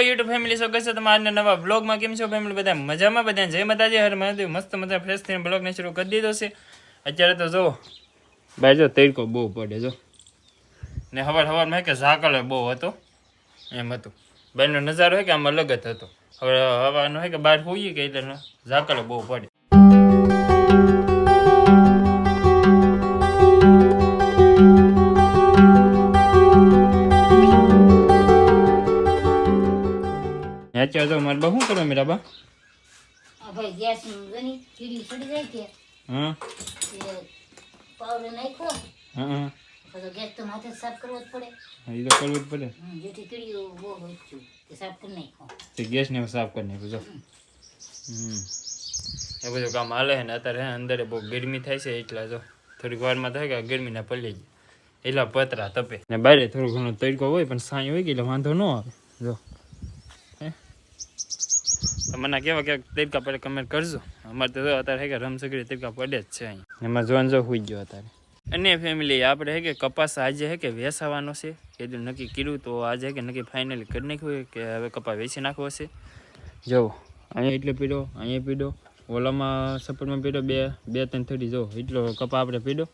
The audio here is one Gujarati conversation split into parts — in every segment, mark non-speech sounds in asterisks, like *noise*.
યુટ્યુબ ફેમિલી સો કહેશો તમે આજના નવા બ્લોગમાં કેમ છો ફેમિલી બધા મજામાં? બધા જય માતાજી. હર મહાદેવ. મસ્ત મજા ફ્રેશ થઈને બ્લોગને શરૂ કરી દીધો છે. અત્યારે તો જો, ભાઈ જો, તડકો બહુ પડે, જો. ને હવાર હવારમાં કે ઝાકળ બહુ હતો. એમ હતું. બહારનો નજારો હોય કે આમ અલગ જ હતો. હવે હવાનો હે કે બહાર હોઈએ કે એટલે ઝાકળ બહુ પડે. અત્યારે તો મારે. બા શું કરો મેરા બા? આ ભાઈ ગેસ કીડી ચડી જાય કે? હા. પાવડર નાખ્યો. હા હા. ગેસ તો માથે સાફ કરવો જ પડે. એ તો કરવું જ પડે. જેથી કીડીઓ બહુ હોય તે સાફ કરી નાખો તે ગેસને સાફ કરી નાખ્યું જો. હમ. એ બધું કામ હાલે છે ને અત્યારે અંદર બહુ ગરમી થાય છે એટલા જો. થોડીક વારમાં થાય કે ગરમીના પલ્લી એટલા પતરા તપે. ને બારે થોડું ઘણો તડકો હોય પણ સાંઈ હોય કે એટલે વાંધો ન આવે જો. તમને કેવા કે તરીકા પડે કમેન્ટ કરજો. અમારે તો અત્યારે હે કે રમસગડી તરીકા પડે જ છે અહીં. એમાં જોન જો હોઈ ગયો અત્યારે. અને ફેમિલી આપણે હે કે કપાસ આજે હે કે વેસાવાનો છે. કીધું નક્કી કર્યું તો આજે હે કે નક્કી ફાઇનલી કરી નાખ્યું કે હવે કપા વેચી નાખવો છે. જો. અહીંયા એટલો પીડો અહીંયા પીડો. ઓલામાં સપોર્ટમાં પીડો બે બે ત્રણ થોડી જો. એટલો કપા આપણે પીડો.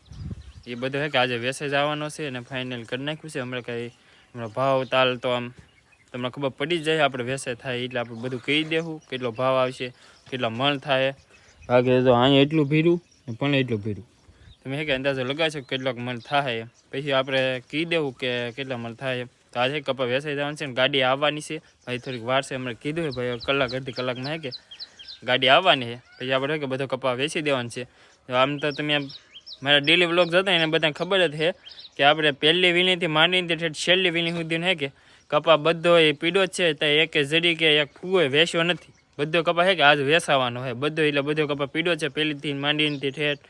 એ બધો હે કે આજે વેસે જવાનો છે અને ફાઇનલ કરી નાખ્યું છે. હમણાં કાંઈ હમણાં ભાવ તાલ તો આમ તમને ખબર પડી જાય આપણે વેસે થાય એટલે આપણે બધું કહી દેવું કેટલો ભાવ આવશે, કેટલા મણ થાય. બાકી તો અહીંયા એટલું ભીડું પણ એટલું ભીડું તમે હે કે અંદાજો લગાવશો કેટલાક મણ થાય. પછી આપણે કહી દેવું કે કેટલા મણ થાય. તો આજે કપા વેસાઈ જવાનું છે ને ગાડી આવવાની છે. ભાઈ થોડીક વાર છે હમણાં કીધું ભાઈ કલાક, અડધી કલાકમાં હે કે ગાડી આવવાની છે. પછી આપણે કે બધો કપા વેચી દેવાનો છે. આમ તો તમે મારા ડેલી વ્લોગ જતા એને બધાને ખબર જ છે કે આપણે પહેલી વીણીથી માંડીને છેલ્લી વીણી સુધીને હે કે કપા બધો એ પીડો છે, તો એક જડી કે એક ફૂગો વેસ્યો નથી. બધો કપા હે કે આજ વેસાવાનો છે બધો એટલે બધો કપા પીડો છે પહેલીથી માંડીનેથી ઠેઠ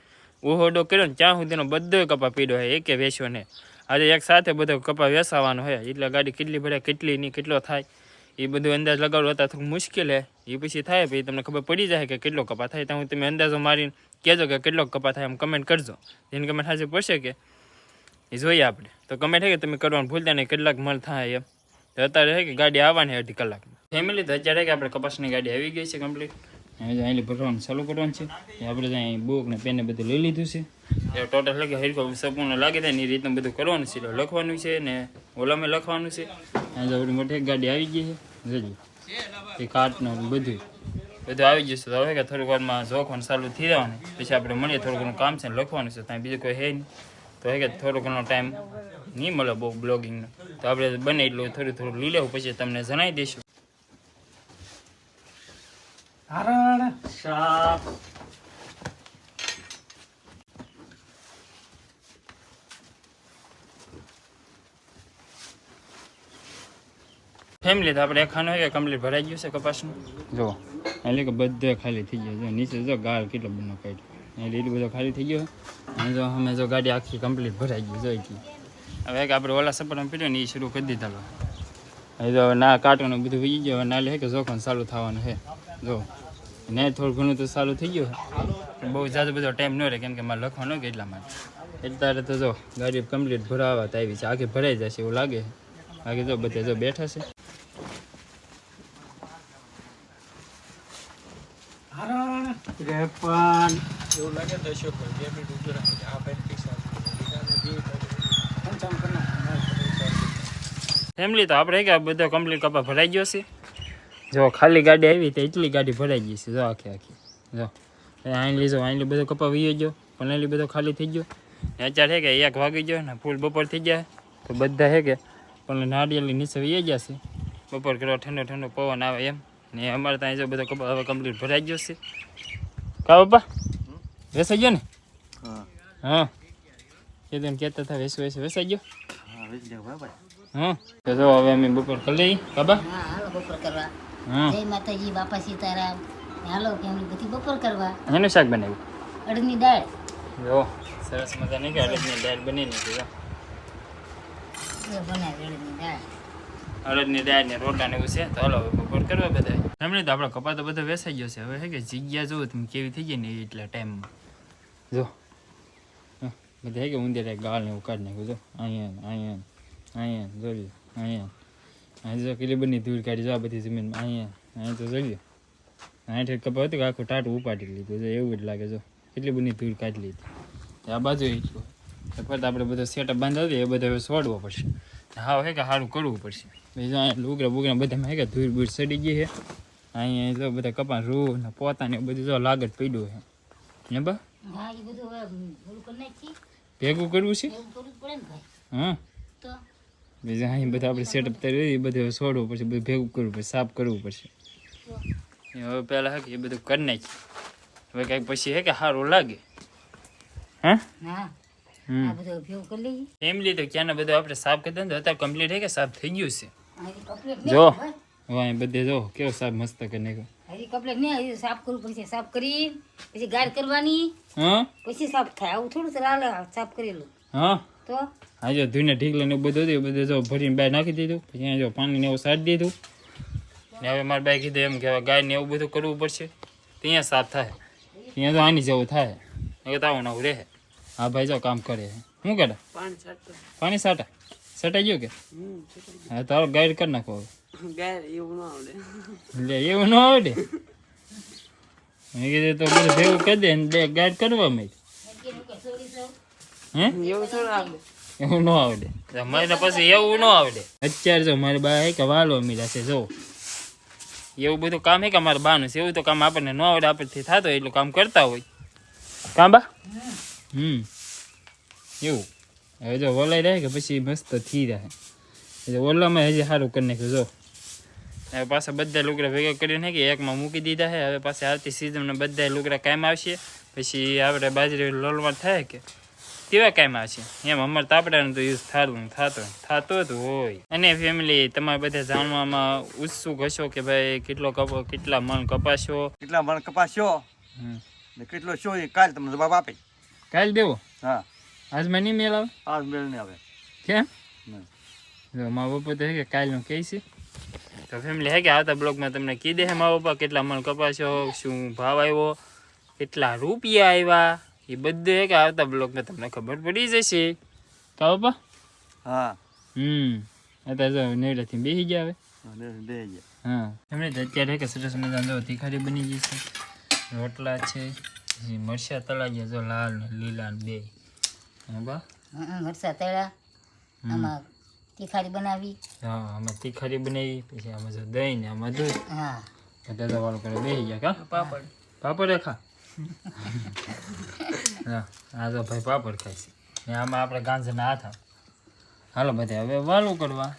ઉહોડો કર્યો ને ત્યાં સુધીનો બધો કપા પીડો છે એકે વેસ્યો ને. આજે એક સાથે બધો કપા વેસાવાનો છે એટલે ગાડી કેટલી ભરે, કેટલી નહીં કેટલો થાય. એ બધું અંદાજ લગાડવો હતા થોડું મુશ્કેલ છે એ પછી થાય, પછી તમને ખબર પડી જાય કે કેટલો કપા થાય. ત્યાં હું તમે અંદાજો મારીને કહેજો કે કેટલો કપા થાય, એમ કમેન્ટ કરજો. જેને કમેન્ટ સાચું પડશે કે, એ જોઈએ આપણે. તો કમેન્ટ છે કે તમે કરવાનું ભૂલતા નહીં, કેટલાક મળ થાય એમ. તો અત્યારે છે કે ગાડી આવવાની અઢી કલાકમાં. ફેમિલી તો અત્યારે કે આપણે કપાસની ગાડી આવી ગઈ છે કમ્પ્લીટ હવે અહીં ભરવાનું ચાલુ કરવાનું છે. આપણે ત્યાં બુક ને પેન બધું લઈ લીધું છે. ટોટલ લાગે હરખો સંપૂર્ણ લાગે થાય એ રીતનું બધું કરવાનું છે. લખવાનું છે ને ઓલામાં લખવાનું છે. અહીંયા આપણી મોટી ગાડી આવી ગઈ છે. જજો. એ કાર્ટનું બધું. બધું આવી જશે હવે કે થોડીક વારમાં જોખવાનું ચાલુ થઈ જવાનું. પછી આપણે મળીએ. થોડું ઘણું કામ છે લખવાનું છે. ત્યાં બીજું કોઈ હે નહીં. તો હે કે થોડો ઘણો ટાઈમ નહીં મળે બહુ બ્લોગિંગનો તો આપણે બને એટલું થોડું થોડું લઈ લેવું પછી તમને જણાવી દઈશું. ફેમિલી તો આપણે ખાનું હોય કે કમ્પ્લીટ ભરાઈ ગયું છે કપાસનું? જો એટલે કે બધે ખાલી થઈ ગયો જો નીચે જો ગાળ કેટલો બનો કાઢ્યો. એટલે એટલું બધો ખાલી થઈ ગયો અને જો અમે જો ગાડી આખી કમ્પ્લીટ ભરાઈ ગઈ જો એટલી હવે કે આપણે ઓલા સપરમાં પીડ્યો ને એ શરૂ કરી દીધા લો હવે તો ના કાર્ટૂન બધું વી ગયો હવે નાલે હે કે જોખમ ચાલુ થવાનું છે જો ને થોડું ઘણું તો ચાલુ થઈ ગયું બહુ જાજો બધો ટાઈમ ન રહે કેમ કે મારે લખવાનો કે એટલા માટે. એટલે તો જો ગાડી કમ્પ્લીટ ભરાવા તો આવી છે. આખી ભરાઈ જશે એવું લાગે. બાકી જો બધા જો બેઠા છે. ફેમિલી તો આપણે કે બધો કમ્પ્લીટ કપા ભરાઈ ગયો છે. જો ખાલી ગાડી આવી તો એટલી ગાડી ભરાઈ ગઈ છે. જો આખી આખી. જો. અહીં લીધો અહીં બધો કપા વી ગયો. અહીં બધો ખાલી થઈ ગયો. ને અત્યારે છે કે એક વાગી ગયો ને ફૂલ બપોર થઈ ગયા. તો બધા છે કે પણ નારિયેલી નીચે વી ગયા છે. બપોર કરો ઠંડો ઠંડો પવન આવે એમ. ને અમારે ત્યાં જો બધો કપા હવે કમ્પ્લીટ ભરાઈ ગયો છે. કા બાપા? વેસાઈ ગયો ને? હા. એ તો કહેતા હતા વેસું વેસું વેસાઈ ગયો? હા તો જો હવે અમે બપોર કરી લઈ બાબા? હા હાલો બપોર કરવા. હા. જય માતાજી બાપા સીતારામ. હાલો ફેમિલી બધી બપોર કરવા. એનું શાક બનાવ્યું? અડદની દાળ. જો સરસ મજા નહીં કે અડદની દાળ બની નથી જો. બનાવી અડની દાળ. અડદની દાળ ને રોટલા ને એવું છે તો હાલો હવે બપોર કરવા બધા એમણે તો આપણો કપા તો બધો વેસાઈ ગયો છે. હવે છે કે જગ્યા જોવો તમે કેવી થઈ ગઈ ને એટલા ટાઈમમાં. જો. હા, બધા કે ઉંદર ગાળ ને ઉકાળ નાખ્યું જો અહીંયા અહીંયા અહીંયા જોઈ લો અહીંયા અહીં જો કેટલી બધી ધૂળ કાઢી જો આ બધી જમીનમાં અહીંયા અહીં તો જોઈ અહીં કપાવ હતું કે આખું ટાટું ઉપાડી લીધું જો એવું જ લાગે જો કેટલી બધી ધૂળ કાઢી લીધી આ બાજુ એટલું આપણે બધો સેટઅપ બાંધો એ બધો હવે છોડવો પડશે હા હે કે સારું કરવું પડશે બીજું અહીંયા લુગડા બુગડા બધામાં હે કે ધૂળ બૂર સડી ગઈ છે અહીંયા જો બધા કપા રૂ ને પોતાને બધું જો લાગત પડ્યું છે ને બા ભેગું કરવું છે? હા. તો? અહીં બધા આપણે સેટઅપ કરી એ બધું છોડવું પડશે બધું ભેગું કરવું પડશે સાફ કરવું પડશે. હવે પહેલાં હે કે એ બધું કરી નાખી હવે કંઈક પછી હે કે સારું લાગે. હા? ફેમિલી તો ક્યાંના બધું આપણે સાફ કરી ને તો અત્યારે કમ્પ્લીટ હે કે સાફ થઈ ગયું છે? જો. હવે બધે જો કેવો સાફ મસ્ત કરી નાખ્યો. હજી કપલેટ નહીં હજી સાફ કરવું પડશે સાફ કરી પછી ગાડ કરવાની હા? પછી સાફ થાય. આવું થોડું હાલે સાફ કરેલું. હા? તો? હા જો ધૂને ઢીકલા ને એવું બધું દે બધું જો ભરીને બહાર નાખી દીધું પછી જો પાણી ને એવું સાટ દીધું. ને હવે મારા બાઈ કીધું એમ કે હવે ગાય ને એવું બધું કરવું પડશે ત્યાં સાફ થાય. ત્યાં તો આની જેવું થાય. હવે તાવું નવું રહે. હા ભાઈ જો કામ કરે. શું કરે પાણી સાટા સટાઈ ગયું કે? હા તારો ગાઈડ કરી નાખો હવે. લે એવું ન આવડે? મેં કીધું તો બધું ભેગું કરી દે ને બે ગાઈડ કરવા મેં હે? એવું ન આવડે. મને પછી એવું ન આવડે. અત્યારે જો મારી બા હે કે વાલો મીરા છે જો. એવું બધું કામ હે કે મારા બાનું છે? એવું તો કામ આપણને ન આવડે આપણથી થતો હોય એટલું કામ કરતા હોય. કામ બા? હમ. એવું. હવે જો ઓલાઈ રહે કે પછી મસ્ત થઈ રહે એટલે ઓલામાં હજી સારું કરી નાખ્યું જો. હવે પાછા બધા લુગડા ભેગા કરીને કે એકમાં મૂકી દીધા છે. હવે પાછા આવતી સિઝનમાં બધા લુગડા કાયમ આવશે. પછી આપણે બાજરી લોલમાં થાય કે તેવા કાયમ આવશે. એમ અમારે તાપડાનું તો યુઝ થતું થતો થતો જ હોય. અને ફેમિલી તમારે બધા જાણવામાં ઉત્સુક હશો કે ભાઈ કેટલો કપ કેટલા મણ કપાશો? કેટલા મણ કપાશો. કેટલો શું કાલ તમને જવાબ આપે. કાલ દેવો? હા. આજમાં નહીં મેળ આવે? આજ મેલ નહીં આવે. કેમ? મા બાપા તો કે કાલનું કહે છે. તો ફેમિલી હે કે આવતા બ્લોગમાં તમને કીધે હે મા બાપા કેટલા મણ કપાશો શું ભાવ આવ્યો કેટલા રૂપિયા આવ્યા એ બધું હે કે આવતા બ્લોગમાં તમને ખબર પડી જશે. કા બાપા હા. હમ. અત્યારે જો નેવડાથી બેસી ગયા હવે. અને ગયા. હા. એમણે તો અત્યારે કે સરસ મજા જો તીખારી બની ગઈ છે. રોટલા છે મરચાં તળા ગયા જો લાલ ને લીલા ને બે. બા. મરસા તળ્યા. આમાં તીખારી બનાવી. હા આમાં તીખારી બનાવી પછી આમાં જો દહીં ને આમાં દૂધ. હા. દાદા વાળો કરે બેસી ગયા કા? પાપડ. પાપડ ખા. *laughs* હા આ તો ભાઈ પાપડ ખાય છે. ને આમાં આપણે ગાંજના હાથ આવે. હાલો બધા હવે વાલું કરવા.